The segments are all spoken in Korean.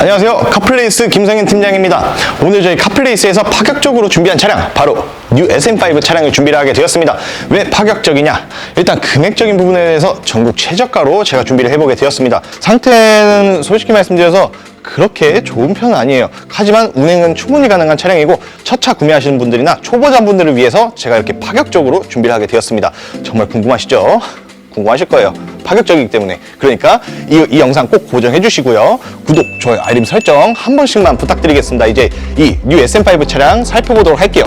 안녕하세요. 카플레이스 김성현 팀장입니다. 오늘 저희 카플레이스에서 파격적으로 준비한 차량, 바로 뉴 SM5 차량을 준비를 하게 되었습니다. 왜 파격적이냐? 일단 금액적인 부분에 대해서 전국 최저가로 제가 준비를 해보게 되었습니다. 상태는 솔직히 말씀드려서 그렇게 좋은 편은 아니에요. 하지만 운행은 충분히 가능한 차량이고 첫차 구매하시는 분들이나 초보자분들을 위해서 제가 이렇게 파격적으로 준비를 하게 되었습니다. 정말 궁금하시죠? 궁금하실 거예요. 파격적이기 때문에. 그러니까 이, 이 영상 꼭 고정해 주시고요. 구독, 좋아요, 알림 설정 한 번씩만 부탁드리겠습니다. 이제 이 뉴 SM5 차량 살펴보도록 할게요.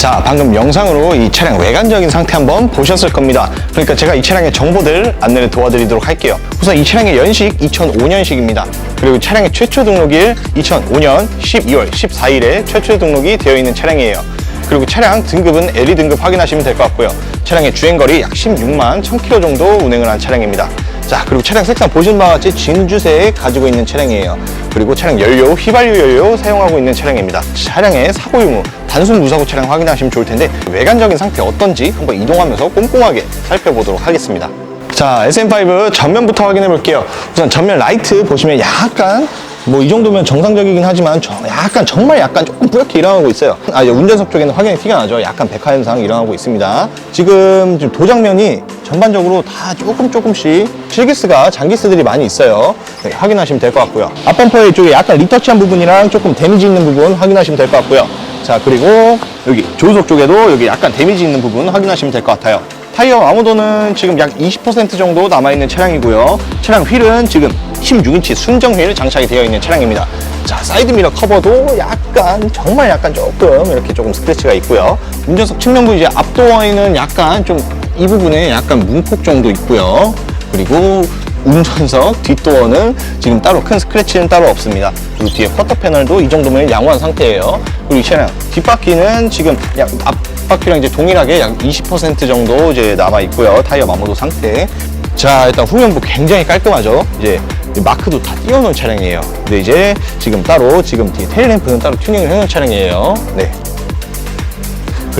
자, 방금 영상으로 이 차량 외관적인 상태 한번 보셨을 겁니다. 그러니까 제가 이 차량의 정보들 안내를 도와드리도록 할게요. 우선 이 차량의 연식 2005년식입니다. 그리고 차량의 최초 등록일 2005년 12월 14일에 최초 등록이 되어 있는 차량이에요. 그리고 차량 등급은 LE 등급 확인하시면 될 것 같고요. 차량의 주행거리 약 16만 1000km 정도 운행을 한 차량입니다. 자, 그리고 차량 색상 보시는 바와 같이 진주색 가지고 있는 차량이에요. 그리고 차량 연료, 휘발유 연료 사용하고 있는 차량입니다. 차량의 사고 유무, 단순 무사고 차량 확인하시면 좋을 텐데 외관적인 상태 어떤지 한번 이동하면서 꼼꼼하게 살펴보도록 하겠습니다. 자, SM5 전면부터 확인해 볼게요. 우선 전면 라이트 보시면 약간 뭐이 정도면 정상적이긴 하지만 저- 약간 정말 약간 조금 뿌옇게 일어나고 있어요. 아, 이제 운전석 쪽에는 확연히 티가 나죠. 약간 백화 현상 일어나고 있습니다. 지금 지금 도장면이 전반적으로 다 조금 조금씩 실기스가 장기스들이 많이 있어요. 네, 확인하시면 될 것 같고요. 앞범퍼 이쪽에 약간 리터치한 부분이랑 조금 데미지 있는 부분 확인하시면 될 것 같고요. 자, 그리고 여기 조수석 쪽에도 여기 약간 데미지 있는 부분 확인하시면 될 것 같아요. 타이어 아무도는 지금 약 20% 정도 남아있는 차량이고요. 차량 휠은 지금 16인치 순정 휠 장착이 되어 있는 차량입니다. 자, 사이드미러 커버도 약간, 정말 약간 조금 이렇게 조금 스크래치가 있고요. 운전석 측면부 이제 앞도어에는 약간 좀 이 부분에 약간 문콕 정도 있고요. 그리고 운전석 뒷도어는 지금 따로 큰 스크래치는 따로 없습니다. 그리고 뒤에 쿼터 패널도 이 정도면 양호한 상태예요. 그리고 이 차량 뒷바퀴는 지금 약 앞바퀴랑 이제 동일하게 약 20% 정도 이제 남아 있고요. 타이어 마모도 상태. 자, 일단 후면부 굉장히 깔끔하죠. 이제 이 마크도 다 띄워놓은 차량이에요. 근데 이제 지금 따로 지금 뒤에 테일램프는 따로 튜닝을 해놓은 차량이에요. 네.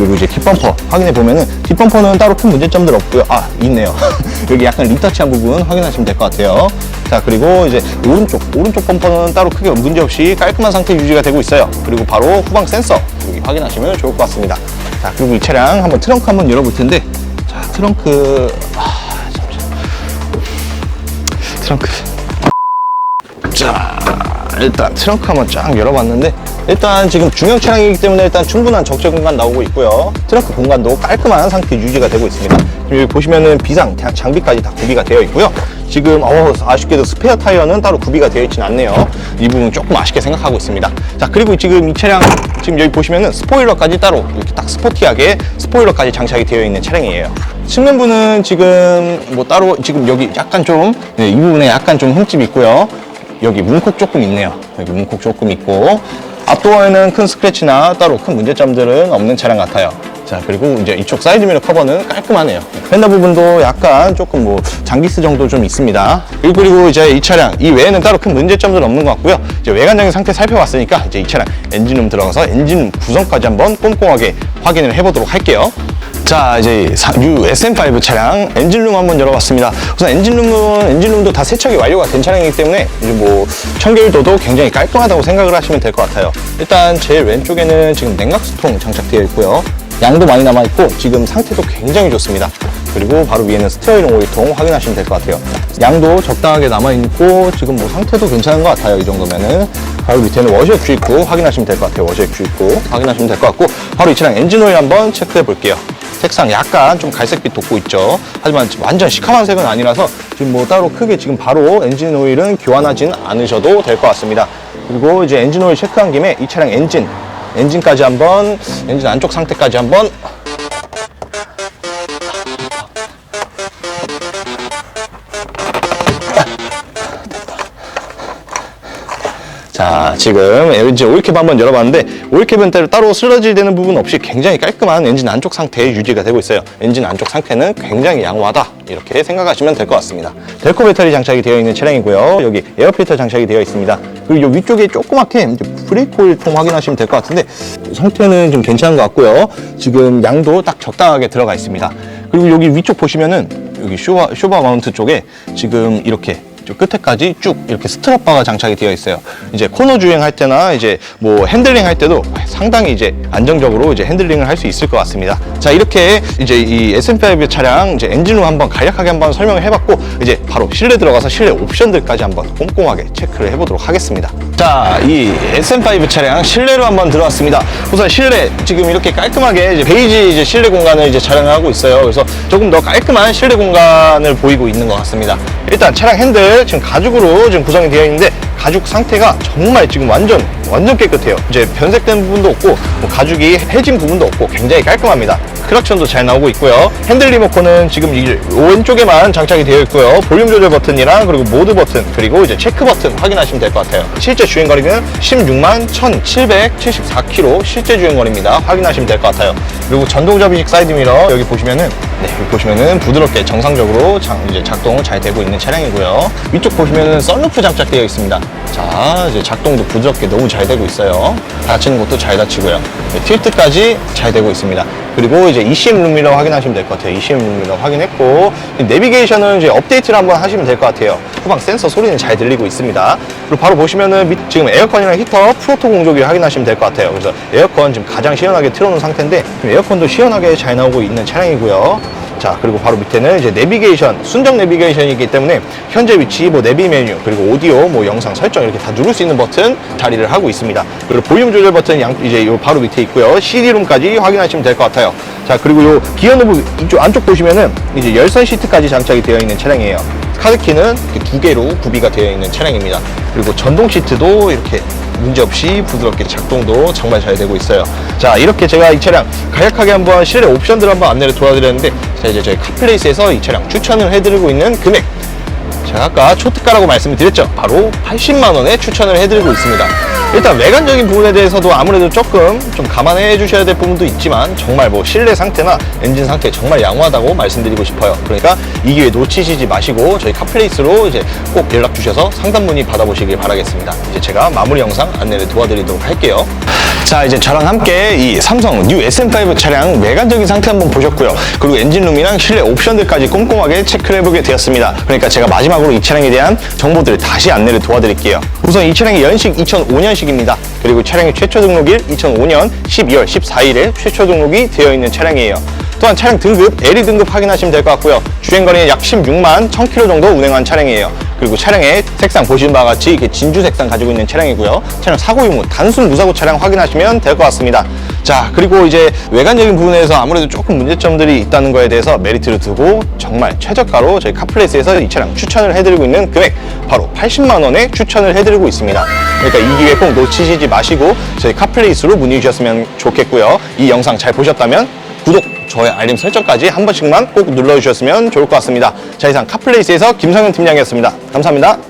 그리고 이제 뒷범퍼 확인해 보면은 뒷범퍼는 따로 큰 문제점들 없고요. 아 있네요. 여기 약간 리터치한 부분 확인하시면 될 것 같아요. 자 그리고 이제 오른쪽 오른쪽 범퍼는 따로 크게 문제 없이 깔끔한 상태 유지가 되고 있어요. 그리고 바로 후방 센서 여기 확인하시면 좋을 것 같습니다. 자 그리고 이 차량 한번 트렁크 한번 열어볼 텐데 자 트렁크 아 잠시만 트렁크 자 일단 트렁크 한번 쫙 열어봤는데 일단 지금 중형 차량이기 때문에 일단 충분한 적재 공간 나오고 있고요. 트렁크 공간도 깔끔한 상태 유지가 되고 있습니다. 지금 여기 보시면은 비상 자- 장비까지 다 구비가 되어 있고요. 지금 어, 아쉽게도 스페어 타이어는 따로 구비가 되어 있지는 않네요. 이 부분 조금 아쉽게 생각하고 있습니다. 자 그리고 지금 이 차량 지금 여기 보시면은 스포일러까지 따로 이렇게 딱 스포티하게 스포일러까지 장착이 되어 있는 차량이에요. 측면부는 지금 뭐 따로 지금 여기 약간 좀 네, 이 부분에 약간 좀 흠집이 있고요. 여기 문콕 조금 있네요. 여기 문콕 조금 있고 앞도어에는 큰 스크래치나 따로 큰 문제점들은 없는 차량 같아요. 자 그리고 이제 이쪽 사이드 미러 커버는 깔끔하네요. 펜더 부분도 약간 조금 뭐 장기스 정도 좀 있습니다. 그리고, 그리고 이제 이 차량 이 외에는 따로 큰 문제점들은 없는 것 같고요. 이제 외관적인 상태 살펴봤으니까 이제 이 차량 엔진룸 들어가서 엔진 구성까지 한번 꼼꼼하게 확인을 해보도록 할게요. 자 이제 사- 뉴 SM5 차량 엔진룸 한번 열어봤습니다. 우선 엔진룸은 엔진룸도 다 세척이 완료가 된 차량이기 때문에 이제 뭐 청결도도 굉장히 깔끔하다고 생각을 하시면 될 것 같아요. 일단 제일 왼쪽에는 지금 냉각수통 장착되어 있고요. 양도 많이 남아있고 지금 상태도 굉장히 좋습니다. 그리고 바로 위에는 스티어링 오일통 확인하시면 될 것 같아요. 양도 적당하게 남아있고 지금 뭐 상태도 괜찮은 것 같아요. 이 정도면은. 바로 밑에는 워셔액 주입구 확인하시면 될 것 같아요. 워셔액 주입구 확인하시면 될 것 같고 바로 이 차량 엔진 오일 한번 체크해 볼게요 색상 약간 좀 갈색빛 돋고 있죠. 하지만 완전 시커먼 색은 아니라서 지금 뭐 따로 크게 지금 바로 엔진 오일은 교환하진 않으셔도 될 것 같습니다. 그리고 이제 엔진 오일 체크한 김에 이 차량 엔진, 엔진까지 한번, 엔진 안쪽 상태까지 한번 자, 지금 이제 오일캡 한번 열어봤는데 오일캡은 따로- 따로 슬러지 되는 부분 없이 굉장히 깔끔한 엔진 안쪽 상태 유지가 되고 있어요. 엔진 안쪽 상태는 굉장히 양호하다 이렇게 생각하시면 될 것 같습니다. 델코 배터리 장착이 되어 있는 차량이고요. 여기 에어필터 장착이 되어 있습니다. 그리고 이 위쪽에 조그맣게 브레이크 통 확인하시면 될 것 같은데 상태는 좀 괜찮은 것 같고요. 지금 양도 딱 적당하게 들어가 있습니다. 그리고 여기 위쪽 보시면은 여기 쇼바, 쇼바 마운트 쪽에 지금 이렇게 저 끝에까지 쭉 이렇게 스트랩바가 장착이 되어 있어요. 이제 코너 주행할 때나 이제 뭐 핸들링 할 때도 상당히 이제 안정적으로 이제 핸들링을 할 수 있을 것 같습니다. 자 이렇게 이제 이 SM5 차량 이제 엔진룸 한번 간략하게 한번 설명을 해봤고 이제 바로 실내 들어가서 실내 옵션들까지 한번 꼼꼼하게 체크를 해보도록 하겠습니다. 자 이 SM5 차량 실내로 한번 들어왔습니다. 우선 실내 지금 이렇게 깔끔하게 이제 베이지 이제 실내 공간을 이제 촬영을 하고 있어요. 그래서 조금 더 깔끔한 실내 공간을 보이고 있는 것 같습니다. 일단 차량 핸들 지금 가죽으로 지금 구성이 되어 있는데 가죽 상태가 정말 지금 완전 완전 깨끗해요. 이제 변색된 부분도 없고 뭐 가죽이 해진 부분도 없고 굉장히 깔끔합니다. 크락션도 잘 나오고 있고요. 핸들 리모컨은 지금 이 왼쪽에만 장착이 되어 있고요. 볼륨 조절 버튼이랑 그리고 모드 버튼 그리고 이제 체크 버튼 확인하시면 될 것 같아요. 실제 주행 거리는 16만 1,774km 실제 주행 거리입니다. 확인하시면 될 것 같아요. 그리고 전동 접이식 사이드 미러 여기 보시면은 네, 보시면은 부드럽게 정상적으로 장, 이제 작동 잘 되고 있는 차량이고요. 위쪽 보시면은 썬루프 장착되어 있습니다. 자, 이제 작동도 부드럽게 너무 잘 되고 있어요. 닫히는 것도 잘 닫히고요. 네, 틸트까지 잘 되고 있습니다. 그리고 이제 ECM 룸미러 확인하시면 될 것 같아요. ECM 룸미러 확인했고 이 내비게이션은 이제 업데이트를 한번 하시면 될 것 같아요. 후방 센서 소리는 잘 들리고 있습니다. 그리고 바로 보시면은 밑- 지금 에어컨이랑 히터 프로토 공조기 확인하시면 될 것 같아요. 그래서 에어컨 지금 가장 시원하게 틀어놓은 상태인데 에어컨도 시원하게 잘 나오고 있는 차량이고요. 자 그리고 바로 밑에는 이제 내비게이션 순정 내비게이션이기 때문에 현재 위치 뭐 내비 메뉴 그리고 오디오 뭐 영상 설정 이렇게 다 누를 수 있는 버튼 자리를 하고 있습니다 그리고 볼륨 조절 버튼 양 이제 요 바로 밑에 있고요 CD룸까지 확인하시면 될 것 같아요 자 그리고 요 기어 노브 이쪽 안쪽 보시면은 이제 열선 시트까지 장착이 되어 있는 차량이에요 카드키는 두 개로 구비가 되어 있는 차량입니다 그리고 전동 시트도 이렇게 문제없이 부드럽게 작동도 정말 잘 되고 있어요. 자, 이렇게 제가 이 차량 간략하게 한번 실내 옵션들 한번 안내를 도와드렸는데, 자, 이제 저희 카플레이스에서 이 차량 추천을 해드리고 있는 금액. 제가 아까 초특가라고 말씀을 드렸죠. 바로 80만원에 추천을 해드리고 있습니다. 일단 외관적인 부분에 대해서도 아무래도 조금 좀 감안해 주셔야 될 부분도 있지만 정말 뭐 실내 상태나 엔진 상태 정말 양호하다고 말씀드리고 싶어요. 그러니까 이 기회 놓치시지 마시고 저희 카플레이스로 이제 꼭 연락 주셔서 상담 문의 받아보시길 바라겠습니다. 이제 제가 마무리 영상 안내를 도와드리도록 할게요. 자 이제 저랑 함께 이 삼성 뉴 SM5 차량 외관적인 상태 한번 보셨고요. 그리고 엔진룸이랑 실내 옵션들까지 꼼꼼하게 체크를 해보게 되었습니다. 그러니까 제가 마지막으로 이 차량에 대한 정보들을 다시 안내를 도와드릴게요. 우선 이 차량의 연식 2005년식입니다. 그리고 차량의 최초 등록일 2005년 12월 14일에 최초 등록이 되어 있는 차량이에요. 또한 차량 등급, LE 등급 확인하시면 될 것 같고요. 주행거리는 약 16만 1000km 정도 운행한 차량이에요. 그리고 차량의 색상 보시는 바와 같이 이렇게 진주 색상 가지고 있는 차량이고요. 차량 사고 유무, 단순 무사고 차량 확인하시면 될 것 같습니다. 자, 그리고 이제 외관적인 부분에서 아무래도 조금 문제점들이 있다는 거에 대해서 메리트를 두고 정말 최저가로 저희 카플레이스에서 이 차량 추천을 해드리고 있는 금액 바로 80만 원에 추천을 해드리고 있습니다. 그러니까 이 기회 꼭 놓치시지 마시고 저희 카플레이스로 문의 주셨으면 좋겠고요. 이 영상 잘 보셨다면 구독, 좋아요, 알림 설정까지 한 번씩만 꼭 눌러주셨으면 좋을 것 같습니다. 자, 이상 카플레이스에서 김성현 팀장이었습니다. 감사합니다.